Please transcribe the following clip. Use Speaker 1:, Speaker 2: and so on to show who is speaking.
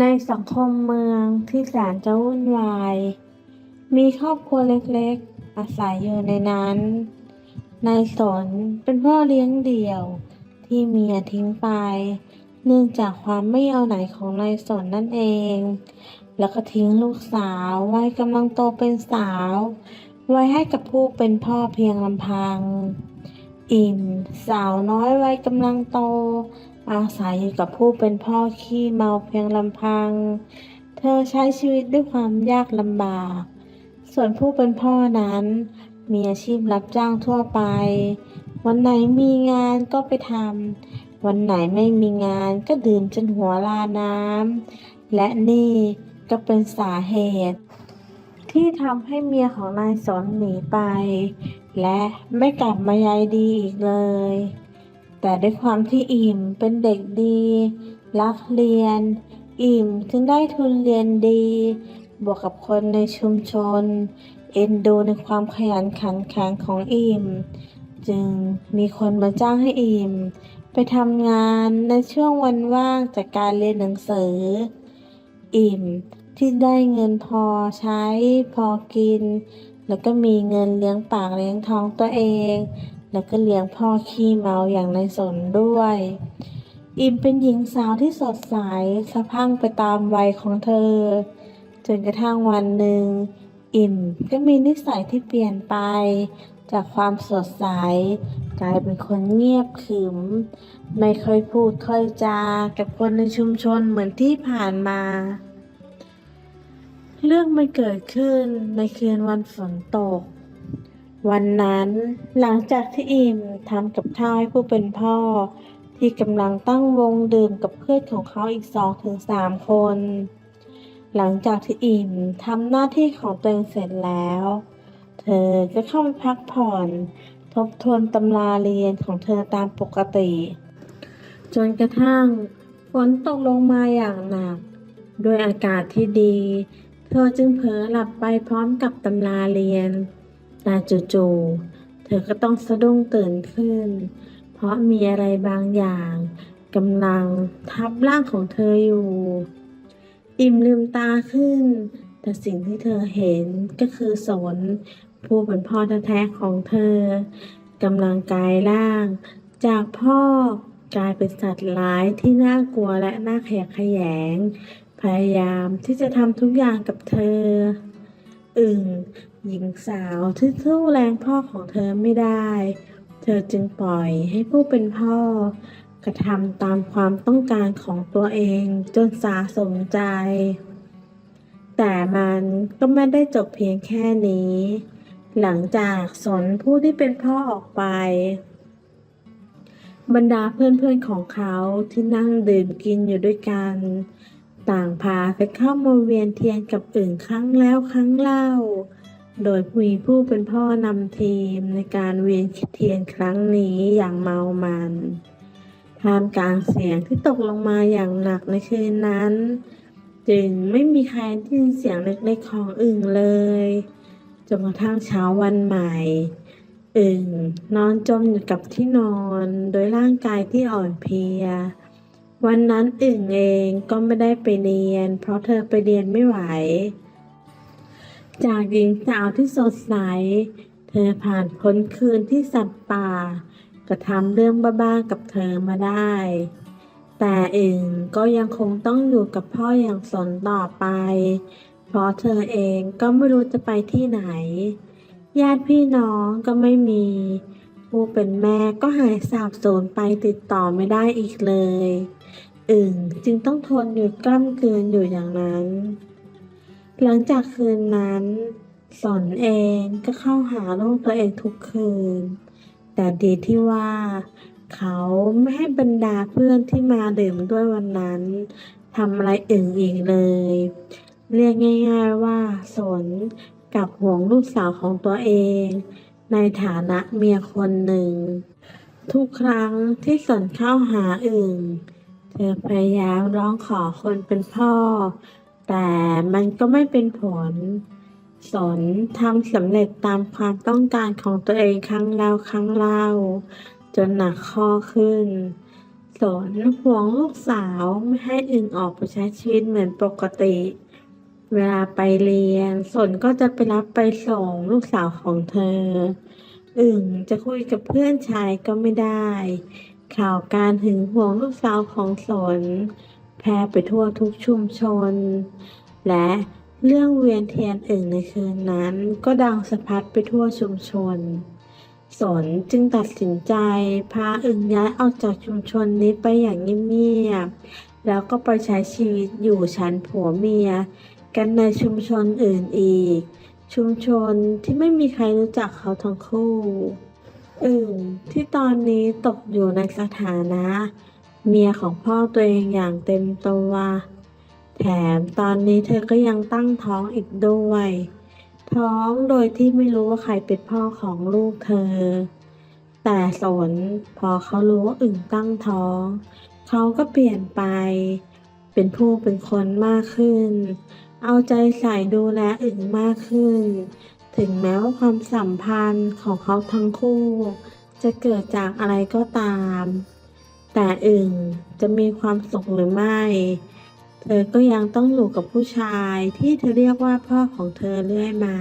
Speaker 1: ในสังคมเมืองที่แสนจะวุ่นวาย มีครอบครัวเล็กๆ อาศัยอยู่ในนั้น นายสนเป็นพ่อเลี้ยงเดี่ยวที่เมียทิ้งไป เนื่องจากความไม่เอาไหนของนายสนนั่นเอง แล้วก็ทิ้งลูกสาววัยกำลังโตเป็นสาว ไว้ให้กับผู้เป็นพ่อเพียงลำพัง อิ่ม สาวน้อยวัยกำลังโต อาศัยอยู่กับผู้เป็นพ่อขี้เมาเพียงลำพัง เธอใช้ชีวิตด้วยความยากลำบาก ส่วนผู้เป็นพ่อนั้น มีอาชีพรับจ้างทั่วไป วันไหนมีงานก็ไปทำ วันไหนไม่มีงานก็ดื่มจนหัวลาน้ำ และนี่ก็เป็นสาเหตุ ที่ทำให้เมียของนายสนหนีไป และไม่กลับมาใยดีอีกเลย แต่ด้วยความที่อิ่มเป็นเด็กดี รักเรียน อิ่มจึงได้ทุนเรียนดี บวกกับคนในชุมชน เอ็นดูในความขยันขันแข็งของอิ่ม จึงมีคนมาจ้างให้อิ่ม ไปทำงานในช่วงวันว่างจากการเรียนหนังสือ อิ่มที่ได้เงินพอใช้พอกิน แล้วก็มีเงินเลี้ยงปากเลี้ยงท้องตัวเอง แล้วก็เลี้ยงพ่อขี้เมาอย่างในสนด้วย อิมเป็นหญิงสาวที่สดใสสะพังไปตามวัยของเธอ จนกระทั่งวันหนึ่ง อิมก็มีนิสัยที่เปลี่ยนไป จากความสดใส กลายเป็นคนเงียบขรึม ไม่ค่อยพูดค่อยจา กับคนในชุมชนเหมือนที่ผ่านมาเรื่องมันเกิดขึ้นในคืนวันฝนตก วันนั้นหลังจากที่อิมทำกับข้าวให้ผู้เป็นพ่อ ที่กำลังตั้งวงดื่มกับเพื่อนของเขาอีกสองถึงสามคน หลังจากที่อิมทำหน้าที่ของตัวเองเสร็จแล้ว เธอก็เข้าไปพักผ่อน ทบทวนตำราเรียนของเธอตามปกติ จนกระทั่งฝนตกลงมาอย่างหนัก ด้วยอากาศที่ดี เธอจึงเผลอหลับไปพร้อมกับตำราเรียน แต่จู่ๆเธอก็ต้องสะดุ้งตื่นขึ้น เพราะมีอะไรบางอย่างกำลังทับร่างของเธออยู่ อิ่มลืมตาขึ้น แต่สิ่งที่เธอเห็นก็คือสนผู้เป็นพ่อแท้ๆของเธอกำลังกลายร่าง จากพ่อกลายเป็นสัตว์ร้ายที่น่ากลัวและน่าขยะแขยง พยายามที่จะทำทุกอย่างกับเธอ อึ่ง หญิงสาวที่สู้แรงพ่อของเธอไม่ได้ เธอจึงปล่อยให้ผู้เป็นพ่อ กระทำตามความต้องการของตัวเองจนสาสมใจ แต่มันก็ไม่ได้จบเพียงแค่นี้ หลังจากสนผู้ที่เป็นพ่อออกไป บรรดาเพื่อนๆของเขาที่นั่งดื่มกินอยู่ด้วยกันต่างพากันเข้ามาเวียนเทียนกับอึ่งครั้งแล้วครั้งเล่า โดยมีผู้เป็นพ่อนำทีมในการเวียนเทียนครั้งนี้อย่างเมามันท่ามกลางเสียงที่ตกลงมาอย่างหนักในคืนนั้น จึงไม่มีใครได้ยินเสียงเล็กๆของอึ่งเลยจนกระทั่งเช้าวันใหม่อึ่งนอนจมอยู่กับที่นอนโดยร่างกายที่อ่อนเพลีย วันนั้นอึ่งเองก็ไม่ได้ไปเรียน เพราะเธอไปเรียนไม่ไหว จากหญิงสาวที่สดใส เธอผ่านพ้นคืนที่สัตว์ป่ากระทำเรื่องบ้าๆกับเธอมาได้ แต่อึ่งก็ยังคงต้องอยู่กับพ่ออย่างสนต่อไป เพราะเธอเองก็ไม่รู้จะไปที่ไหน ญาติพี่น้องก็ไม่มี ผู้เป็นแม่ก็หายสาบสูญไปติดต่อไม่ได้อีกเลย อึ่งจึงต้องทนอยู่กล้ำเกลืนอยู่อย่างนั้น หลังจากคืนนั้น สอนเองก็เข้าหาลูกตัวเองทุกคืน แต่ดีที่ว่า เขาไม่ให้บรรดาเพื่อนที่มาดื่มด้วยวันนั้นทำอะไรอึ่งอีกเลย เรียกง่ายๆว่าสนกับห่วงลูกสาวของตัวเอง ในฐานะเมียคนหนึ่ง ทุกครั้งที่สนเข้าหาอึ่งเธอพยายามร้องขอคนเป็นพ่อ แต่มันก็ไม่เป็นผล สนทำสำเร็จตามความต้องการของตัวเองครั้งแล้วครั้งเล่า จนหนักข้อขึ้น สนห่วงลูกสาวไม่ให้อึ่งออกไปใช้ชีวิตเหมือนปกติ เวลาไปเรียน สนก็จะไปรับไปส่งลูกสาวของเธอ อึ่งจะคุยกับเพื่อนชายก็ไม่ได้ ข่าวการหึงหวงลูกสาวของสน พร่ไปทั่วทุกชุมชน และเรื่องเวียนเทียนอึ่งในคืนนั้นก็ดังสะพัดไปทั่วชุมชน สนจึงตัดสินใจพาอึ่งย้ายออกจากชุมชนนี้ไปอย่างเงียบๆ แล้วก็ไปใช้ชีวิตอยู่ชั้นผัวเมีย กันในชุมชนอื่นอีก ชุมชนที่ไม่มีใครรู้จักเขาทั้งคู่ อึ่งที่ตอนนี้ตกอยู่ในสถานะ เมียของพ่อตัวเองอย่างเต็มตัว แถมตอนนี้เธอก็ยังตั้งท้องอีกด้วย ท้องโดยที่ไม่รู้ว่าใครเป็นพ่อของลูกเธอ แต่สนพอเขารู้ว่าอึ่งตั้งท้อง เขาก็เปลี่ยนไป เป็นผู้เป็นคนมากขึ้น เอาใจใส่ดูแลอึ่งมากขึ้น ถึงแม้ว่าความสัมพันธ์ของเขาทั้งคู่ จะเกิดจากอะไรก็ตาม แต่อึ่งจะมีความสุขหรือไม่ เธอก็ยังต้องอยู่กับผู้ชายที่เธอเรียกว่าพ่อของเธอเรื่อยมา